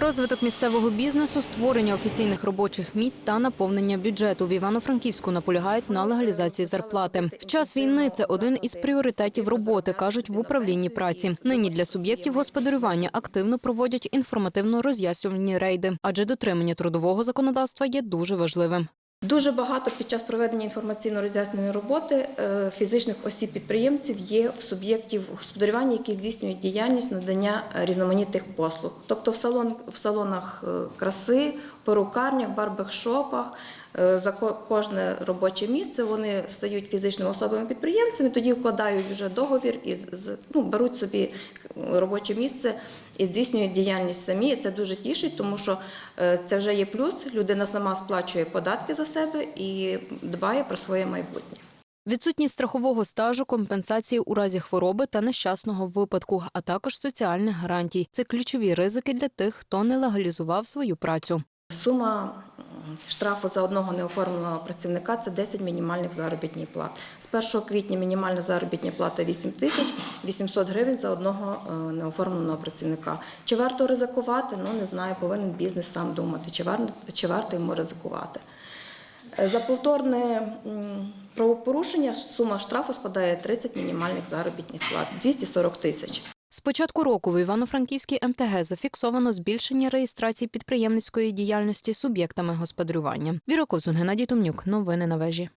Розвиток місцевого бізнесу, створення офіційних робочих місць та наповнення бюджету в Івано-Франківську наполягають на легалізації зарплати. В час війни це один із пріоритетів роботи, кажуть в управлінні праці. Нині для суб'єктів господарювання активно проводять інформативно-роз'яснювальні рейди, адже дотримання трудового законодавства є дуже важливим. Дуже багато під час проведення інформаційно-роз'ясненої роботи е, фізичних осіб-підприємців є в суб'єктів господарювання, які здійснюють діяльність надання е, різноманітних послуг. Тобто в, салон, в салонах е, краси, перукарнях, барбекшопах е, за кожне робоче місце вони стають фізичними особами-підприємцями, тоді вкладають вже договір і ну, беруть собі робоче місце і здійснюють діяльність самі. І Це дуже тішить, тому що е, це вже є плюс. Людина сама сплачує податки за себе і дбає про своє майбутнє. Відсутність страхового стажу, компенсації у разі хвороби та нещасного випадку, а також соціальних гарантій. Це ключові ризики для тих, хто не легалізував свою працю. Сума штрафу за одного неоформленого працівника це 10 мінімальних заробітних плат. З 1 квітня мінімальна заробітна плата 8 тисяч 800 гривень за одного е, неоформленого працівника. Чи варто ризикувати? Ну не знаю, повинен бізнес сам думати, чи варто, чи варто йому ризикувати. Е, За повторне правопорушення сума штрафу складає 30 мінімальних заробітних плат 240 тисяч. З початку року в Івано-Франківській МТГ зафіксовано збільшення реєстрації підприємницької діяльності суб'єктами господарювання. Віра Козун, Геннадій Томнюк. Новини на вежі.